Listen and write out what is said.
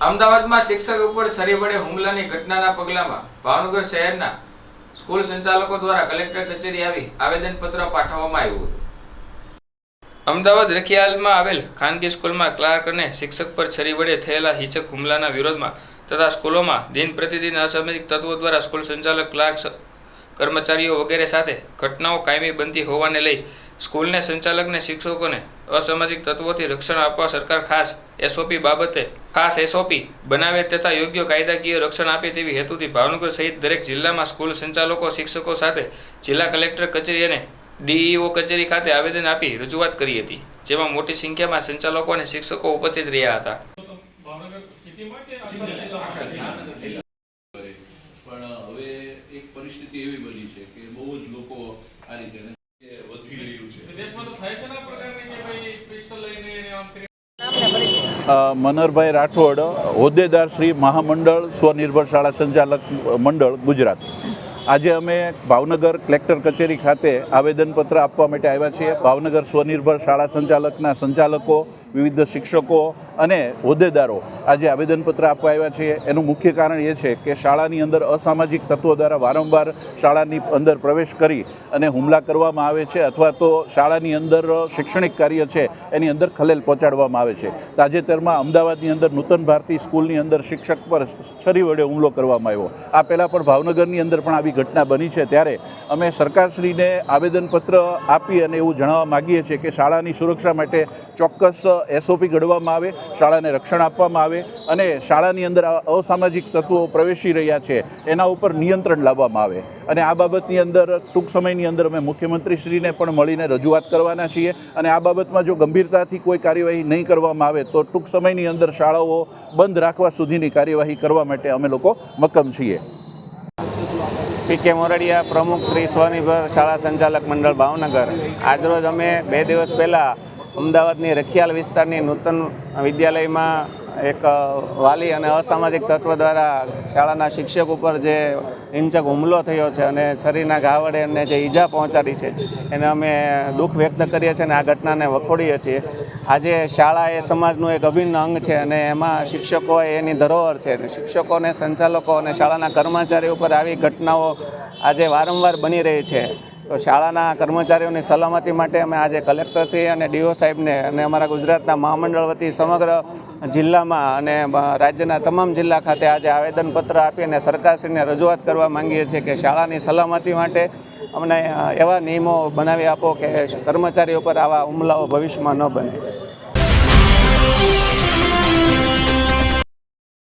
અમદાવાદમાં શિક્ષક ઉપર છરી વડે હુમલાની ઘટનાના પગલામાં ભાવનગર શહેરના સ્કૂલ સંચાલકો દ્વારા કલેક્ટર કચેરી આવી આવેદનપત્ર પાઠવવામાં આવ્યું હતું. અમદાવાદ રખિયાલમાં આવેલ ખાનગી સ્કૂલમાં ક્લાર્ક અને શિક્ષક પર છરી વડે થયેલા હિંસક હુમલાના વિરોધમાં તથા સ્કૂલોમાં દિન પ્રતિદિન અસામાજિક તત્વો દ્વારા સ્કૂલ સંચાલક, ક્લાર્ક, કર્મચારીઓ વગેરે સાથે ઘટનાઓ કાયમી બનતી હોવાને લઈ સ્કૂલને સંચાલકને, શિક્ષકોને અસામાજિક તત્વોથી રક્ષણ આપવા સરકાર ખાસ એસઓપી બાબતે, ખાસ એસઓપી બનાવે તથા યોગ્ય કાયદાકીય રક્ષણ આપે તેવી હેતુથી ભાવનગર સહિત દરેક જિલ્લામાં સ્કૂલ સંચાલકો, શિક્ષકો સાથે જિલ્લા કલેક્ટર કચેરી અને ડીઈઓ કચેરી ખાતે આવેદન આપી રજૂઆત કરી હતી, જેમાં મોટી સંખ્યામાં સંચાલકો અને શિક્ષકો ઉપસ્થિત રહ્યા હતા. પણ હવે એક પરિસ્થિતિ એવી બની છે કે બહુ જ લોકો આ રીતે છે દેશમાં તો થાય છે ને આ પ્રકારની કે ભાઈ પિસ્તોલ લઈને એને આમ કરી? અ, મનહરભાઈ રાઠોડ હોદ્દેદાર શ્રી મહામંડળ સ્વનિર્ભર શાળા સંચાલક મંડળ ગુજરાત. આજે અમે ભાવનગર કલેક્ટર કચેરી ખાતે આવેદનપત્ર આપવા માટે આવ્યા છીએ. ભાવનગર સ્વનિર્ભર શાળા સંચાલકના સંચાલકો વિવિધ શિક્ષકો અને હોદ્દેદારો આજે આવેદનપત્ર આપવા આવ્યા છે. એનું મુખ્ય કારણ એ છે કે શાળાની અંદર અસામાજિક તત્વો દ્વારા વારંવાર શાળાની અંદર પ્રવેશ કરી અને હુમલા કરવામાં આવે છે અથવા તો શાળાની અંદર શૈક્ષણિક કાર્ય છે એની અંદર ખલેલ પહોંચાડવામાં આવે છે. તાજેતરમાં અમદાવાદની અંદર નૂતન ભારતી સ્કૂલની અંદર શિક્ષક પર છરી વડે હુમલો કરવામાં આવ્યો. આ પહેલાં પણ ભાવનગરની અંદર પણ આવી ઘટના બની છે. ત્યારે અમે સરકારશ્રીને આવેદનપત્ર આપી અને એવું જણાવવા માગીએ છીએ કે શાળાની સુરક્ષા માટે ચોક્કસ એસઓપી ઘડવામાં આવે શાળાને રક્ષણ આપવામાં આવે અને શાળાની અંદર અસામાજિક તત્વો પ્રવેશી રહ્યા છે, એના ઉપર નિયંત્રણ લાવવામાં આવે. અને આ બાબતની અંદર, ટૂંક સમયની અંદર અમે મુખ્યમંત્રીશ્રીને પણ મળીને રજૂઆત કરવાના છીએ. અને આ બાબતમાં જો ગંભીરતાથી કોઈ કાર્યવાહી નહીં કરવામાં આવે, તો ટૂંક સમયની અંદર શાળાઓ બંધ રાખવા સુધીની કાર્યવાહી કરવા માટે અમે લોકો મક્કમ છીએ. પી કે મોરડિયા પ્રમુખ શ્રી સ્વનિર્ભર શાળા સંચાલક મંડળ ભાવનગર. આજરોજ અમે બે દિવસ પહેલાં અમદાવાદની રખિયાલ વિસ્તારની નૂતન વિદ્યાલયમાં એક વાલી અને અસામાજિક તત્વ દ્વારા શાળાના શિક્ષક ઉપર જે હિંસક હુમલો થયો છે અને છરીના ઘા વડે એમને જે ઈજા પહોંચાડી છે, એને અમે દુઃખ વ્યક્ત કરીએ છીએ અને આ ઘટનાને વખોડીએ છીએ. આજે શાળા એ સમાજનું એક અભિન્ન અંગ છે અને એમાં શિક્ષકો એની ધરોહર છે અને શિક્ષકોને સંચાલકો અને શાળાના કર્મચારીઓ ઉપર આવી ઘટનાઓ આજે વારંવાર બની રહી છે. તો શાળાના કર્મચારીઓની સલામતી માટે અમે આજે કલેક્ટરશ્રી અને ડીઓ સાહેબને અને અમારા ગુજરાતના મહામંડળ વતી સમગ્ર જિલ્લામાં અને રાજ્યના તમામ જિલ્લા ખાતે આજે આવેદનપત્ર આપી અને સરકારશ્રીને રજૂઆત કરવા માંગીએ છીએ કે શાળાની સલામતી માટે અમને એવા નિયમો બનાવી આપો કે કર્મચારીઓ પર આવા હુમલાઓ ભવિષ્યમાં ન બને.